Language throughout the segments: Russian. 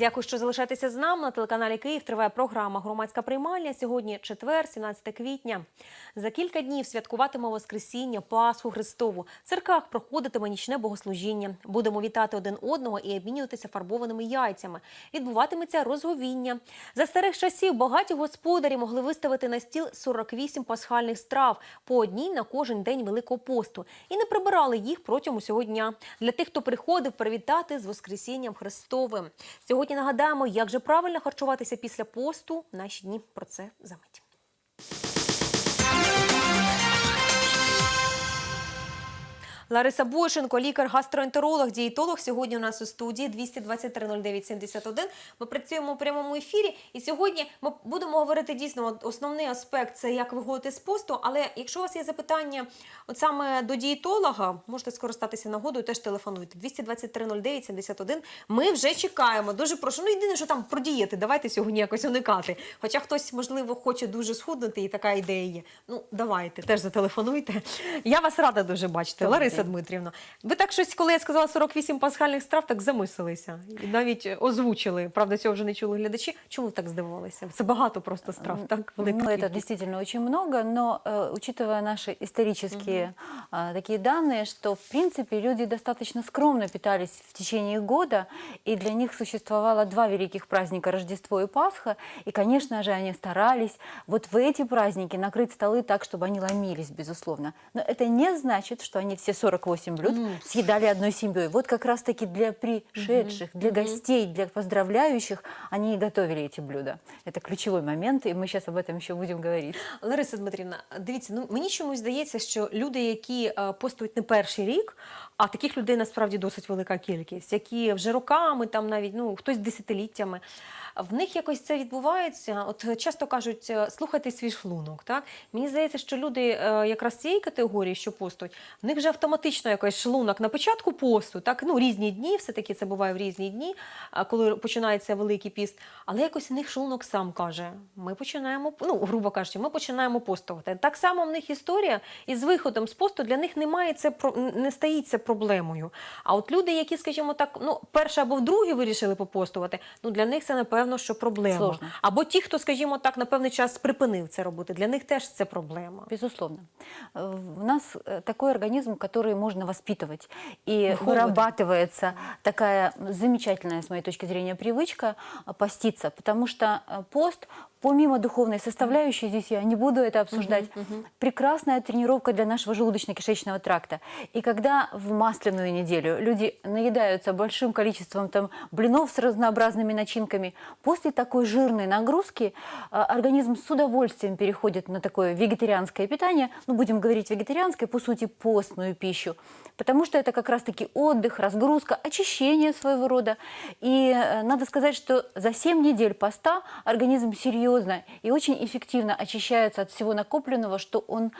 Дякую, що залишаєтеся з нами на телеканалі Київ. Триває програма Громадська приймальня. Сьогодні четвер, 17 квітня. За кілька днів святкуватиме Воскресіння, Пасху Христову. В церквах проходитиме нічне богослужіння. Будемо вітати один одного і обмінюватися фарбованими яйцями. Відбуватиметься розговіння. За старих часів багаті господарі могли виставити на стіл 48 пасхальних страв по одній на кожен день Великого посту і не прибирали їх протягом усього дня. Для тих, хто приходив привітати з Воскресінням Христовим. Сьогодні нагадаємо, як же правильно харчуватися після посту. в Наші дні про це за Лариса Бойченко, лікар-гастроентеролог, дієтолог. Сьогодні у нас у студії 223 09 71. Ми працюємо у прямому ефірі. І сьогодні ми будемо говорити дійсно основний аспект це як виходити з посту. Але якщо у вас є запитання, от саме до дієтолога, можете скористатися нагодою, теж телефонуйте. 223 09 71. Ми вже чекаємо. Дуже прошу. Ну єдине, що там про дієти. Давайте сьогодні якось уникати. Хоча хтось, можливо, хоче дуже схуднути, і така ідея є. Ну, давайте, теж зателефонуйте. Я вас рада дуже бачити. Добрий Лариса день. Дмитрівна, ви так щось, коли я сказала 48 пасхальних страв, так замислилися. І навіть озвучили. Правда, цього вже не чули глядачі. Чому ви так здивувалися? Це багато просто страв, так? Велика Ну, это кількість. действительно очень много, но э, учитывая наши исторические а, такие данные, что в принципе люди достаточно скромно питались в течение года, и для них существовало два великих праздника Рождество и Пасха, и, конечно же, они старались вот в эти праздники накрыть столы так, чтобы они ломились, безусловно. Но это не значит, что они все 48 блюд съедали одной семьей. Вот как раз-таки для пришедших, для гостей, для поздравляющих они и готовили эти блюда. Это ключевой момент, и мы сейчас об этом еще будем говорить. Лариса Дмитрівна, дивіться, ну мені чомусь здається, що люди, які е, постують не перший рік, а таких людей насправді досить велика кількість, які вже роками, там навіть ну хтось десятиліттями. В них якось це відбувається. От часто кажуть, е, слухайте свій шлунок. Так мені здається, що люди е, якраз цієї категорії, що постують, в них вже автоматично якось шлунок на початку посту, так ну різні дні, все таки це буває в різні дні, коли починається великий піст. Але якось в них шлунок сам каже: ми починаємо, ну грубо кажучи, ми починаємо постувати. Так само в них історія із виходом з посту для них немає це не стається проблемою. А от люди, які, скажімо так, ну перше або вдруге вирішили попостувати, ну для них це напевно, що проблема. Сложно. Або ті, хто, скажімо так, на певний час припинив це робити, для них теж це проблема. Безусловно. Э, У нас э, такой организм, который можно воспитывать. И Выходит. вырабатывается такая замечательная, с моей точки зрения, привычка э, поститься. Потому что э, пост, помимо духовной составляющей, здесь я не буду это обсуждать, прекрасная тренировка для нашего желудочно-кишечного тракта. И когда в масляную неделю люди наедаются большим количеством там, блинов с разнообразными начинками, после такой жирной нагрузки э, организм с удовольствием переходит на такое вегетарианское питание, ну будем говорить вегетарианское, по сути постную пищу, потому что это как раз-таки отдых, разгрузка, очищение своего рода. И э, надо сказать, что за 7 недель поста организм серьезно и очень эффективно очищается от всего накопленного, что он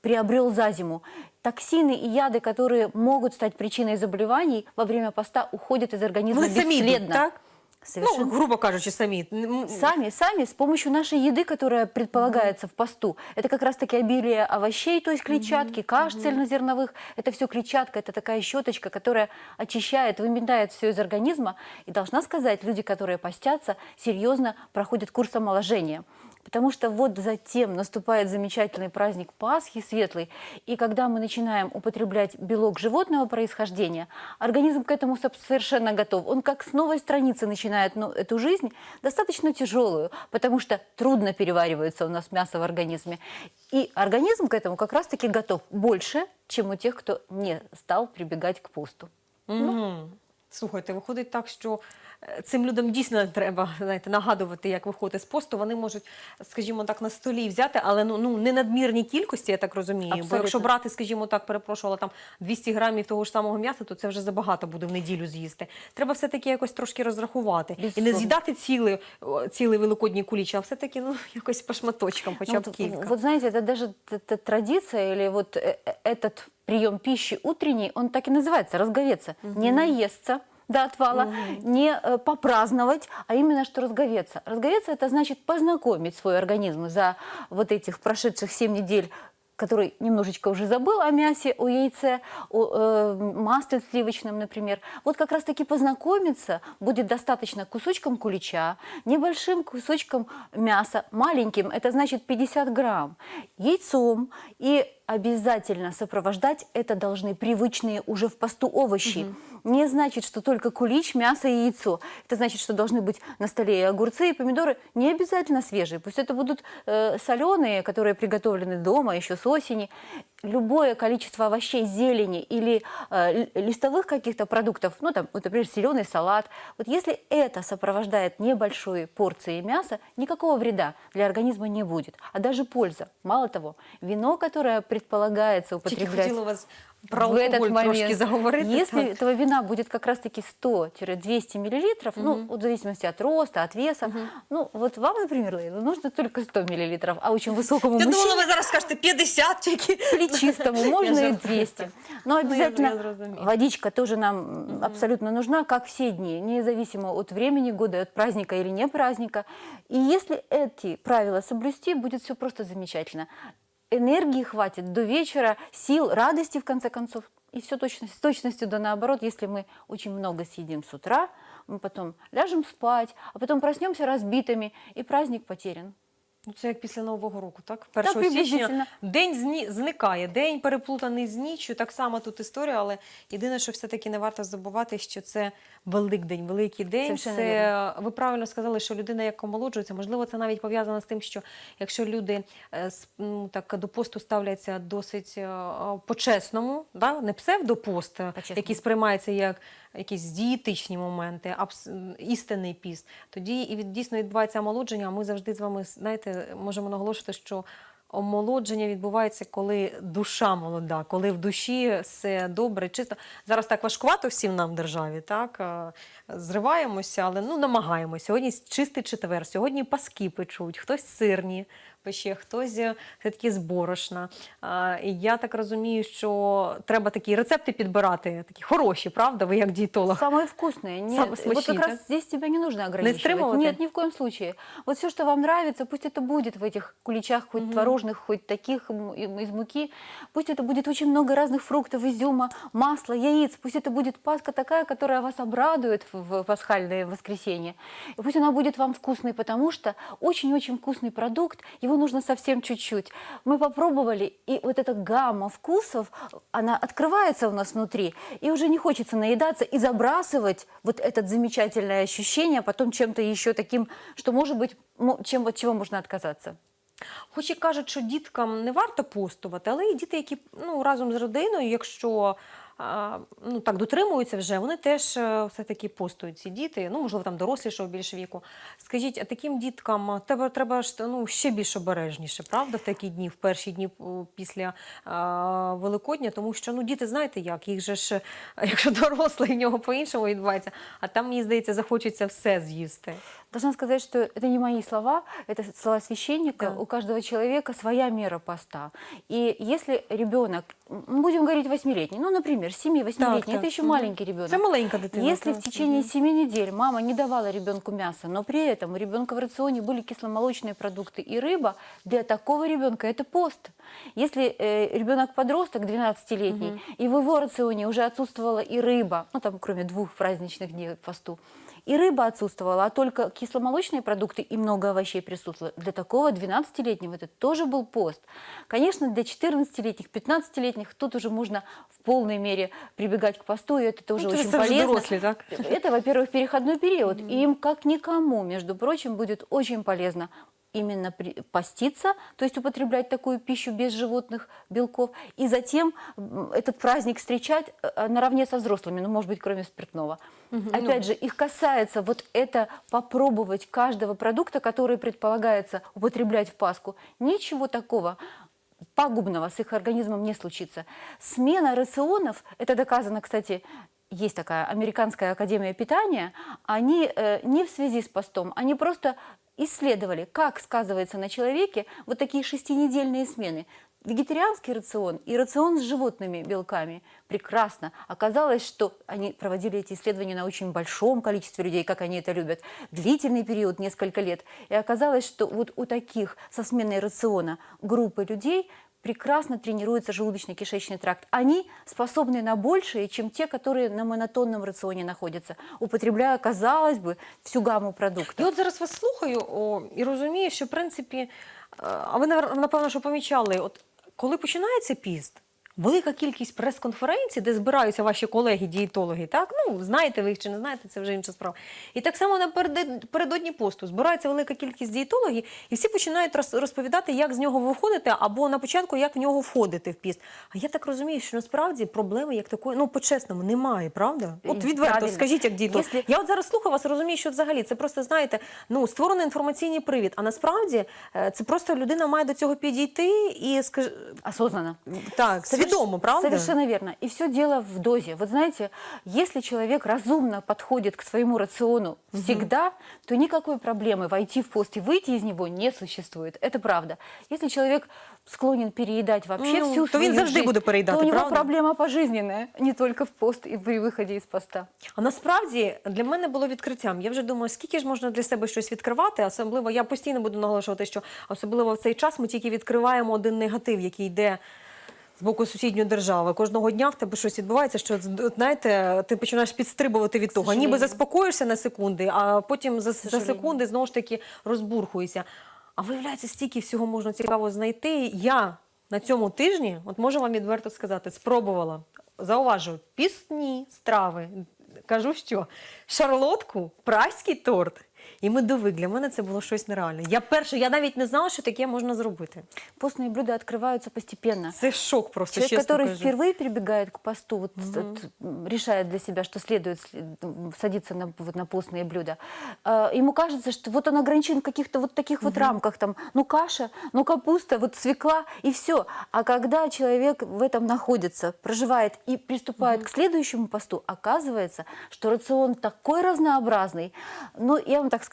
приобрел за зиму. Токсины и яды, которые могут стать причиной заболеваний во время поста, уходят из организма самі йдуть, бесследно. так? Совершенно Ну, грубо кажучи, самі. М, Сами, сами, с помощью нашей еды, которая предполагается в посту. Это как раз-таки обилие овощей, то есть клетчатки, каш цельнозерновых. Это все клетчатка, это такая щеточка, которая очищает, выметает все из организма. И должна сказать, люди, которые постятся, серьезно проходят курс омоложения. Потому что вот затем наступает замечательный праздник Пасхи, светлый, и когда мы начинаем употреблять белок животного происхождения, организм к этому совершенно готов. Он как с новой страницы начинает ну, эту жизнь, достаточно тяжелую, потому что трудно переваривается у нас мясо в организме. И организм к этому как раз-таки готов больше, чем у тех, кто не стал прибегать к посту. Мгм. Слухайте, виходить так, що цим людям дійсно треба знаєте, нагадувати, як виходити з посту. Вони можуть, скажімо так, на столі взяти, але ну, ну не надмірні кількості, я так розумію. Бо Абсолютно. якщо брати, скажімо так, перепрошувала там 200 грамів того ж самого м'яса, то це вже забагато буде в неділю з'їсти. Треба все-таки якось трошки розрахувати. І не Безусловно. з'їдати цілий, о, цілий великодній куліч, а все-таки ну, якось по шматочкам, хоча Ну, б вот, кілька. вот знаете, это даже т- т- традиция или вот э, э, этот прием пищи утренний, он так и называется, разговеться. Не наесться до отвала, не э, попраздновать, а именно что разговеться. Разговеться это значит познакомить свой организм за вот этих прошедших 7 недель который немножечко уже забыл о мясе, о яйце, о э, масле сливочном, например, вот как раз-таки познакомиться будет достаточно кусочком кулича, небольшим кусочком мяса, маленьким, это значит 50 грамм, яйцом и обязательно сопровождать это должны привычные уже в посту овощи. Не значит, что только кулич, мясо и яйцо. Это значит, что должны быть на столе и огурцы, и помидоры. Не обязательно свежие. Пусть это будут э, соленые, которые приготовлены дома еще с осени. Любое количество овощей, зелени или э, ли- листовых каких-то продуктов, ну там, вот, например, зеленый салат. Вот если это сопровождает небольшой порцией мяса, никакого вреда для организма не будет, а даже польза. Мало того, вино, которое предполагается употреблять хотіла вас про в этот момент, заговорити. если так. этого вина будет как раз-таки 100-200 миллилитров, ну, вот в зависимости от роста, от веса, ну, вот вам, например, нужно только 100 миллилитров, а очень высокому Я думала, мужчине, ви зараз скажете 50 тільки. плечистому, можно и жартую, 200. так. Но я- обязательно я водичка тоже нам абсолютно нужна, как все дни, независимо от времени года, от праздника или не праздника. И если эти правила соблюсти, будет все просто замечательно. Энергии хватит до вечера, сил, радости в конце концов. И все точно, с точностью да наоборот, если мы очень много съедим с утра, мы потом ляжем спать, а потом проснемся разбитыми, и праздник потерян. Ну, Це як після Нового року, так? 1 приблизительно. січня день зні... зникає, день переплутаний з ніччю. Так само тут історія, але єдине, що все-таки не варто забувати, що це Великдень, великий день. Совершенно Це ви правильно сказали, що людина як омолоджується. Можливо, це навіть пов'язано з тим, що якщо люди е, ну, так до посту ставляться досить е, по-чесному, да? не псевдопост, е, який сприймається як якісь дієтичні моменти, істинний піст, тоді і дійсно відбувається омолодження. Ми завжди з вами знаєте, можемо наголошувати, що омолодження відбувається, коли душа молода, коли в душі все добре, чисто. Зараз так важкувато всім нам в державі, так зриваємося, але ну намагаємося. Сьогодні чистий четвер, сьогодні паски печуть, хтось сирні пече, хтось е, все-таки з борошна. А, І я так розумію, що треба такі рецепти підбирати, такі хороші, правда? Ви як дієтолог. Самые вкусные. Нет, Самые вот смачные, как да? раз здесь тебя не нужно ограничивать. стримывать? Нет, ни в коем случае. Вот все, что вам нравится, пусть это будет в этих куличах, хоть творожных, хоть таких м, и- из муки. Пусть это будет очень много разных фруктов, изюма, масла, яиц. Пусть это будет паска такая, которая вас обрадует в в пасхальное воскресенье. И пусть она будет вам вкусной, потому что очень-очень вкусный продукт, его нужно совсем чуть-чуть. Мы попробовали, и вот эта гамма вкусов, она открывается у нас внутри, и уже не хочется наедаться и забрасывать вот это замечательное ощущение а потом чем-то еще таким, что может быть, мо- чем, от чего можно отказаться. Хоч і кажуть, що діткам не варто постувати, але і діти, які ну, разом з родиною, якщо а, ну, так дотримуються вже, вони теж е, все-таки постують ці діти, ну, можливо, там дорослішого більше віку. Скажіть, а таким діткам а, треба, треба ну, ще більш обережніше, правда, в такі дні, в перші дні після а, Великодня, тому що ну, діти, знаєте як, їх же ж, е, якщо дорослий, в нього по-іншому відбувається, а там, мені здається, захочеться все з'їсти. Должна сказать, что это не мои слова, это слова священника. Да. У каждого человека своя мера поста. И если ребенок, будем говорить восьмилетний, ну, например, семи-восьмилетний, это еще Мгм. маленький ребенок. Маленька дитина. Если в течение семи недель мама не давала ребенку мяса, но при этом у ребенка в рационе были кисломолочные продукты и рыба, для такого ребенка это пост. Если э, ребенок подросток 12-летний, и в его рационе уже отсутствовала и рыба, ну там кроме двух праздничных дней посту, и рыба отсутствовала, а только кисломолочные продукты и много овощей присутствовало. Для такого 12-летнего это тоже был пост. Конечно, для 14-летних, 15-летних тут уже можно в полной мере прибегать к посту, и это тоже Ну, очень полезно. дорослі, так? Это, во-первых, переходной период. И им, как никому, между прочим, будет очень полезно именно поститься, то есть употреблять такую пищу без животных белков, и затем этот праздник встречать э, наравне со взрослыми, ну, может быть, кроме спиртного. Опять же, их касается вот это попробовать каждого продукта, который предполагается употреблять в Пасху. Ничего такого пагубного с их организмом не случится. Смена рационов, это доказано, кстати, есть такая американская академия питания, они э, не в связи с постом, они просто исследовали, как сказывается на человеке вот такие шестинедельные смены. Вегетарианский рацион и рацион с животными белками прекрасно. Оказалось, что они проводили эти исследования на очень большом количестве людей, как они это любят, длительный период, несколько лет. И оказалось, что вот у таких со сменой рациона группы людей прекрасно тренируется желудочно-кишечный тракт. Они способны на большее, чем те, которые на монотонном рационе находятся, употребляя, казалось бы, всю гамму І продуктов. от зараз вас слухаю о, і розумію, що в принципі, е, а ви навер- напевно, що помічали, от коли починається піст. Велика кількість прес-конференцій, де збираються ваші колеги-дієтологи, так ну знаєте ви їх чи не знаєте, це вже інша справа. І так само напередодні посту збирається велика кількість дієтологів, і всі починають розповідати, як з нього виходити, або на початку як в нього входити в піст. А я так розумію, що насправді проблеми як такої, ну по-чесному, немає, правда? От відверто правильно. скажіть, як дієтолог. Якщо- Я от зараз слухаю вас, розумію, що взагалі це просто знаєте, ну створений інформаційний привід. А насправді е, це просто людина має до цього підійти і скаж... Осознанно. так, Соверш- свідомо, правда? Совершенно верно. И все дело в дозе. Вот знаете, если человек разумно подходит к своему рациону всегда, то никакой проблемы войти в пост и выйти из него не существует. Это правда. Если человек склонен переедать вообще Ну, всю то він свою завжди жизнь, буде переїдати, то у него правда? проблема пожизненная, не только в пост и при выходе из поста. А насправді для мене було відкриттям. Я вже думаю, скільки ж можна для себе щось відкривати. Особливо я постійно буду наголошувати, що особливо в цей час ми тільки відкриваємо один негатив, який йде. З боку сусідньої держави кожного дня в тебе щось відбувається, що знаєте, ти починаєш підстрибувати від того. Ніби заспокоїшся на секунди, а потім за, за секунди знову ж таки розбурхуєшся. А виявляється, стільки всього можна цікаво знайти. Я на цьому тижні, от можу вам відверто сказати, спробувала. Зауважу, пісні страви. Кажу, що шарлотку, прайський торт і медовик. Для мене це було щось нереальне. Я перше, я навіть не знала, що таке можна зробити. Постные блюда открываются постепенно. Це шок просто, Человек, чесно который кажу. впервые прибегает к посту, вот, вот, решает для себя, что следует м, садиться на, вот, на постные блюда, э, ему кажется, что вот он ограничен в каких-то вот таких вот рамках, там, ну каша, ну капуста, вот свекла и все. А когда человек в этом находится, проживает и приступает к следующему посту, оказывается, что рацион такой разнообразный. Ну, я вам так скажу,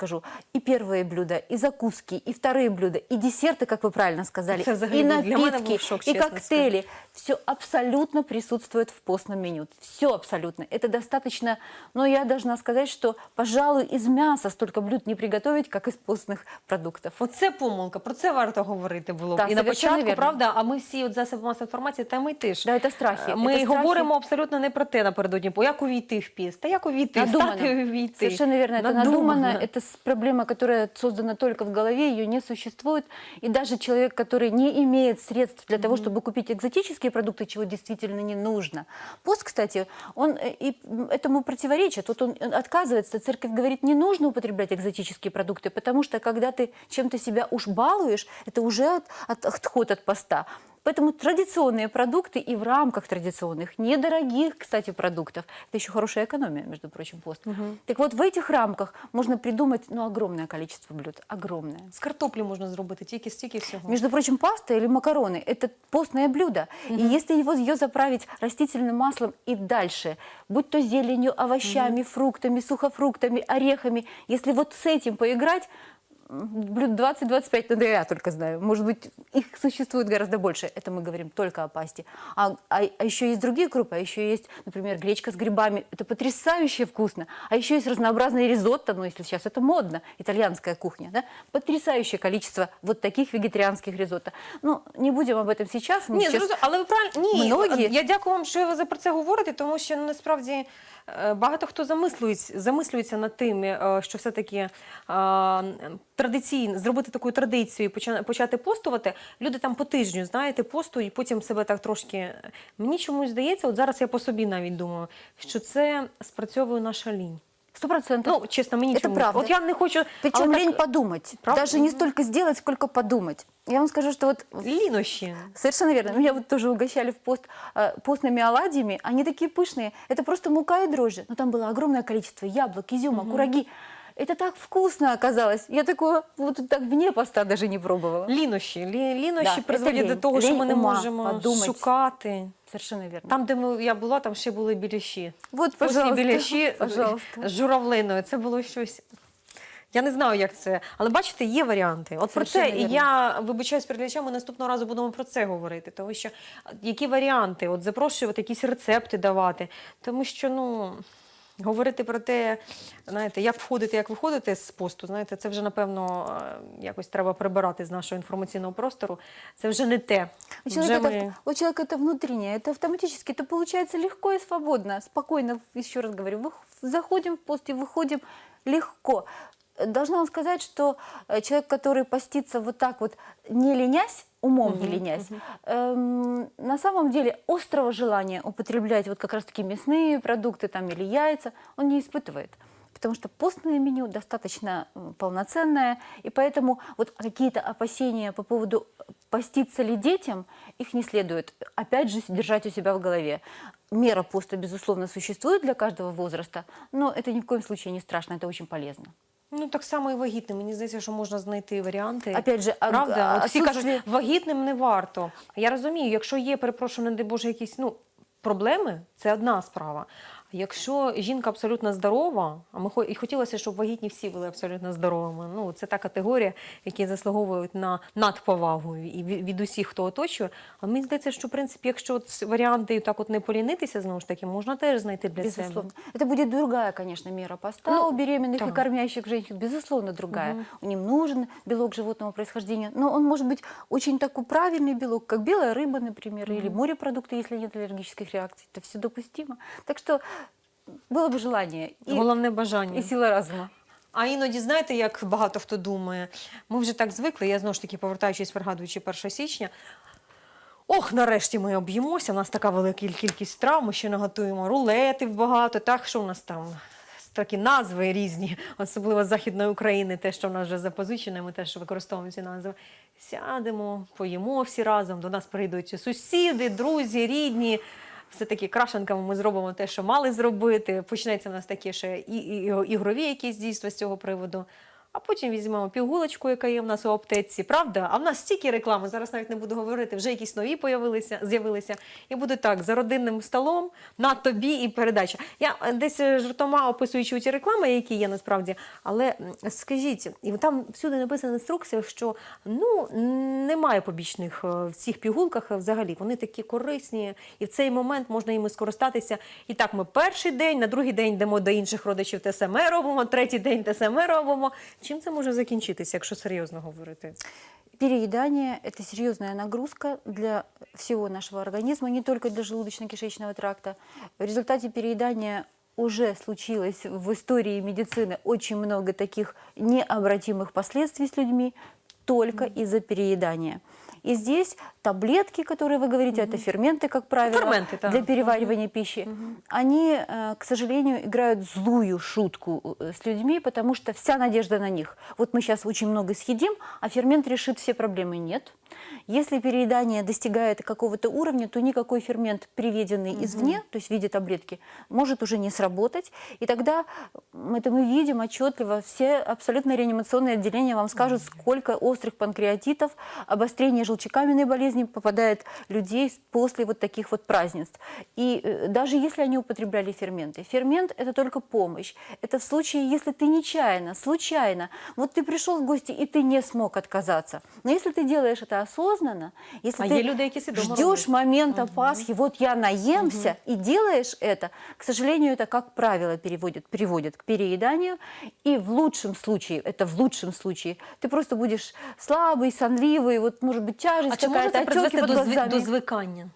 и первые блюда, и закуски, и вторые блюда, и десерты, как вы правильно сказали, Это взагалі и був- для мене напитки, був шок, и чесно коктейли. Все абсолютно присутствует в постном меню. Все абсолютно. Это достаточно, но я должна сказать, что, пожалуй, из мяса столько блюд не приготовить, как из постных продуктов. Оце помилка, про це варто говорити було б. Так, і на совершенно початку, вірно. правда, а ми всі от засоби масової інформації, та ми теж. Да, это страхи. Е, Ми Это страхи. говоримо абсолютно не про те напередодні, бо як увійти в піст, та як увійти, Надумано. встати і увійти. Совершенно верно. Это надумано. Это с- проблема, которая создана только в голове, ее не существует. И даже человек, который не имеет средств для того, чтобы купить экзотические продукты, чего действительно не нужно. Пост, кстати, он э, и этому противоречит. Вот он э, отказывается. Церковь говорит, не нужно употреблять экзотические продукты, потому что когда ты чем-то себя уж балуешь, это уже от- от- отход от поста. Поэтому традиционные продукты и в рамках традиционных, недорогих, кстати, продуктов, это еще хорошая экономия, между прочим, пост. Так вот, в этих рамках можно придумать ну, огромное количество блюд, огромное. З картоплі можна зробити тільки стільки всього. Между прочим, паста или макароны – это постное блюдо. И если его, ее заправить растительным маслом и дальше, будь то зеленью, овощами, фруктами, сухофруктами, орехами, если вот с этим поиграть, м, блюд 20-25, ну да я только знаю. Может быть, их существует гораздо больше. Это мы говорим только о пасте. А, а, а еще есть другие группы. А еще есть, например, гречка с грибами. Это потрясающе вкусно. А еще есть разнообразные ризотто, ну если сейчас это модно, итальянская кухня. Да? Потрясающее количество вот таких вегетарианских ризотто. Ну, не будем об этом сейчас. Мы Ні, сейчас- зрозуміло, але ви правильно ні. Многі- Я дякую вам, що ви про це говорите, тому що ну, насправді е, багато хто замислюється, замислюється над тим, е, що все-таки е, традиційно зробити таку традицію, почати постувати. Люди там по тижню, знаєте, постують, потім себе так трошки. Мені чомусь здається, от зараз я по собі навіть думаю, що це спрацьовує наша лінь. Сто процентов. Ну, чесно, мені Це чомусь. правда. От я не хочу. Причем але так, лень подумать. Правда? Даже не столько сделать, сколько подумать. Я вам скажу, что вот лінощі. Совершенно верно. Меня вот тоже угощали в пост э, постными оладьями. Они такие пышные. Это просто мука и дрожжи. Но там было огромное количество яблок, изюма, кураги. Это так вкусно оказалось. Я такое вот так вне поста даже не пробовала. Лінощі. Лі- Лінощі Да, призводять це до лінь. того, що Лінь ми не ума, можемо подумать. шукати. Совершенно верно. Там, де ми, я була, там ще були біляші. Вот, пожалуйста, біляші пожалуйста. з журавлиною. Це було щось. Я не знаю, як це. Але бачите, є варіанти. От про це Совершенно і я вибачаюсь перед глядачами, наступного разу будемо про це говорити. Тому що які варіанти? От запрошувати якісь рецепти давати. Тому що, ну. Говорити про те, знаєте, як входити, як виходити з посту, знаєте, це вже напевно е, якось треба прибирати з нашого інформаційного простору. Це вже не те. У человека, Вже это, ми- у человека это внутреннее, это автоматически, это получается легко и свободно, спокойно, еще раз говорю, вы заходим в пост и выходим легко. Должна вам сказать, что э, человек, который постится вот так вот, не ленясь, умом не ленясь, эм, на самом деле острого желания употреблять вот как раз-таки мясные продукты там или яйца он не испытывает. Потому что постное меню достаточно полноценное, и поэтому вот какие-то опасения по поводу поститься ли детям, их не следует, опять же, держать у себя в голове. Мера поста, безусловно, существует для каждого возраста, но это ни в коем случае не страшно, это очень полезно. Ну так само і вагітним. Мені здається, що можна знайти варіанти. Опять же, а- правда? а- От всі отсутствие- кажуть, вагітним не варто. Я розумію, якщо є, перепрошую, не дай Боже, якісь ну, проблеми, це одна справа. Якщо жінка абсолютно здорова, а ми хо- і хотілося, щоб вагітні всі були абсолютно здоровими. Ну це та категорія, які заслуговують на надповагу і від, від усіх, хто оточує. А мені здається, що в принципі, якщо от варіанти так от не полінитися, знову ж таки, можна теж знайти для себе. Безусловно. Это будет другая, конечно, мера поста Ну, у беременных да. и кормящих женщин. Безусловно, другая. У них нужен белок животного происхождения. Но он может быть очень такой правильный белок, как белая рыба, например, или морепродукты, если нет аллергических реакций. Это все допустимо. Так что было бы желание и, Головне бажання. и сила разума. А іноді знаєте, як багато хто думає, ми вже так звикли, я знову ж таки повертаючись, пригадуючи 1 січня. Ох, нарешті ми об'їмося. У нас така велика кількість страв, ми ще наготуємо рулетів багато. Так, що у нас там такі назви різні, особливо з Західної України, те, що в нас вже запозичене, ми теж використовуємо ці назви. Сядемо, поїмо всі разом. До нас прийдуть сусіди, друзі, рідні. Все-таки крашенками ми зробимо те, що мали зробити. Почнеться в нас таке ще і, і, і ігрові якісь дійства з цього приводу. А потім візьмемо пігулочку, яка є в нас у аптеці, правда? А в нас стільки реклами, зараз навіть не буду говорити, вже якісь нові появилися, з'явилися. І буде так, за родинним столом, на тобі і передача. Я е, десь е, жартома описуючи ці реклами, які є насправді, але скажіть, і там всюди написана інструкція, що ну немає побічних е, в цих пігулках взагалі. Вони такі корисні, і в цей момент можна ними скористатися. І так, ми перший день, на другий день йдемо до інших родичів, те саме робимо, третій день те саме робимо. Чим це може закінчитися, якщо серйозно говорити? Переедание – это серьезная нагрузка для всего нашего организма, не только для желудочно-кишечного тракта. В результате переедания уже случилось в истории медицины очень много таких необратимых последствий с людьми только из-за переедания. И здесь таблетки, которые вы говорите, это ферменты, как правило, Ферменты, да. для переваривания пищи, они, э, к сожалению, играют злую шутку э, с людьми, потому что вся надежда на них. Вот мы сейчас очень много съедим, а фермент решит все проблемы. Нет. Если переедание достигает какого-то уровня, то никакой фермент, приведенный извне, то есть в виде таблетки, может уже не сработать. И тогда это мы видим отчетливо. Все абсолютно реанимационные отделения вам скажут, сколько острых панкреатитов, обострение желчекаменной болезни попадает людей после вот таких вот празднеств. И э, даже если они употребляли ферменты, фермент – это только помощь. Это в случае, если ты нечаянно, случайно, вот ты пришел в гости, и ты не смог отказаться. Но если ты делаешь это осознанно, если А ты є люди, які свідомо ждешь роблять. момента Пасхи, вот я наемся и делаешь это, к сожалению, это, как правило, переводит, приводит к перееданию. И в лучшем случае, это в лучшем случае, ты просто будешь слабый, сонливый, вот может быть тяжесть А чи може какая-то, це отеки призвести под до, зви- глазами. до звикання?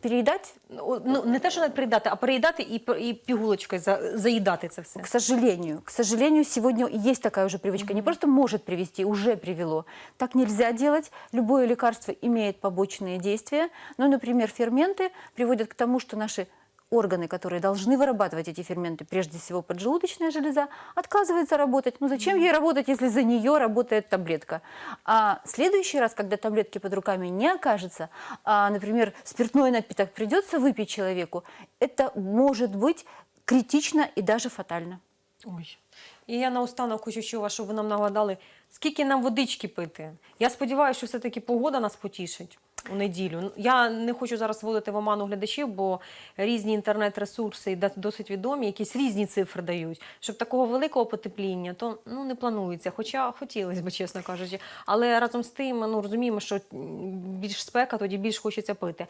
Переедать? Ну, ну, не те, що не переїдати, а переїдати і, п- і пігулочкою за, заїдати це все. К сожалению, к сожалению, сегодня есть такая уже привычка. Не просто может привести, уже привело. Так нельзя делать. Любое лекарство имеет побочные действия. Ну, например, ферменты приводят к тому, что наши органы, которые должны вырабатывать эти ферменты, прежде всего поджелудочная железа, отказывается работать. Ну зачем ей работать, если за нее работает таблетка? А в следующий раз, когда таблетки под руками не окажется, а, например, спиртной напиток придется выпить человеку, это может быть критично и даже фатально. Ой. І я наостанок хочу чула, щоб ви нам нагадали, скільки нам водички пити. Я сподіваюся, що все-таки погода нас потішить У неділю. Я не хочу зараз вводити в оману глядачів, бо різні інтернет-ресурси досить відомі, якісь різні цифри дають. Щоб такого великого потепління, то ну не планується. Хоча хотілося б, чесно кажучи. Але разом з тим, ну розуміємо, що більш спека, тоді більш хочеться пити.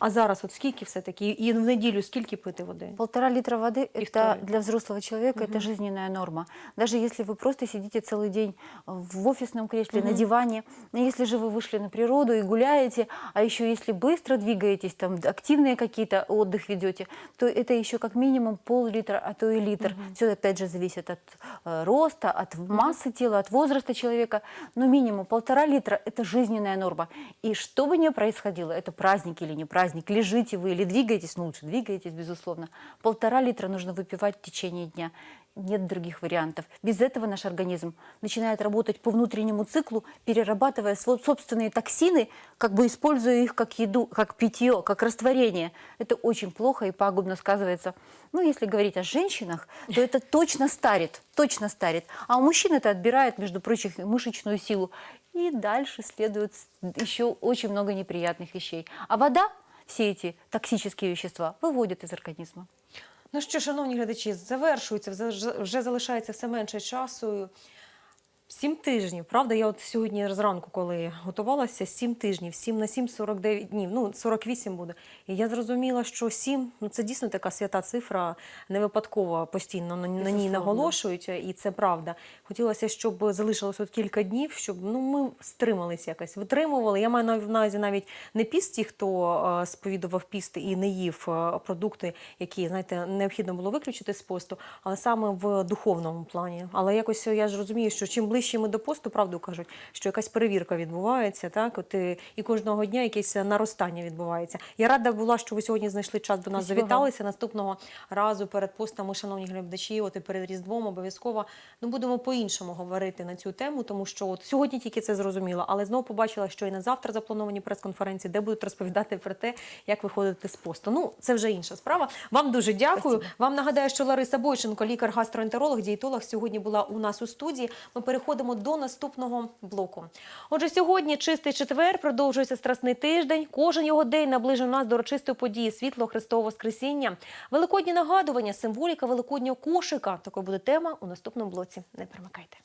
А зараз от скільки все-таки? І в неділю скільки пити води? Полтора литра воды – это второй. для взрослого человека это жизненная норма. Даже если вы просто сидите целый день в офисном кресле, на диване, но если же вы вышли на природу и гуляете, а еще если быстро двигаетесь, там активные какие-то отдых ведете, то это еще как минимум пол-литра, а то и литр. Все опять же зависит от э, роста, от массы тела, от возраста человека. Но минимум полтора литра – это жизненная норма. И что бы ни происходило, это праздник или не праздник, лежите вы или двигаетесь, ну лучше двигаетесь, безусловно, полтора литра нужно выпивать в течение дня. Нет других вариантов. Без этого наш организм начинает работать по внутреннему циклу, перерабатывая сво- собственные токсины, как бы используя их как еду, как питье, как растворение. Это очень плохо и пагубно сказывается. Ну, если говорить о женщинах, то это точно старит, точно старит. А у мужчин это отбирает, между прочим, мышечную силу. И дальше следует еще очень много неприятных вещей. А вода, все эти токсические вещества, выводит из организма. Ну що, шановні глядачі, завершується, вже- вже залишається все менше часу. Сім тижнів, правда? Я от сьогодні зранку, коли готувалася, сім тижнів, сім на сім 49 днів, ну 48 буде. І я зрозуміла, що сім ну це дійсно така свята цифра, не випадково постійно на, на ній наголошують, і це правда. Хотілося, щоб залишилось от кілька днів, щоб ну ми стрималися якось, витримували. Я маю на увазі навіть не піст ті, хто е, сповідував піст і не їв е, продукти, які знаєте, необхідно було виключити з посту, але саме в духовному плані. Але якось я ж розумію, що чим ближче ми до посту, правду кажуть, що якась перевірка відбувається, так от і, і кожного дня якесь наростання відбувається. Я рада була, що ви сьогодні знайшли час до нас завіталися. Наступного разу перед постами, шановні глядачі, от і перед Різдвом обов'язково ну будемо по-іншому говорити на цю тему, тому що от сьогодні тільки це зрозуміла, але знову побачила, що і на завтра заплановані прес-конференції, де будуть розповідати про те, як виходити з посту. Ну це вже інша справа. Вам дуже дякую. Спасибо. Вам нагадаю, що Лариса Бойченко, лікар-гастроентеролог, дієтолог, сьогодні була у нас у студії. Ми переходимо переходимо до наступного блоку. Отже, сьогодні чистий четвер продовжується страсний тиждень. Кожен його день наближив нас до рочистої події світло Христового Воскресіння. Великодні нагадування, символіка великоднього кошика. Такою буде тема у наступному блоці. Не перемикайте.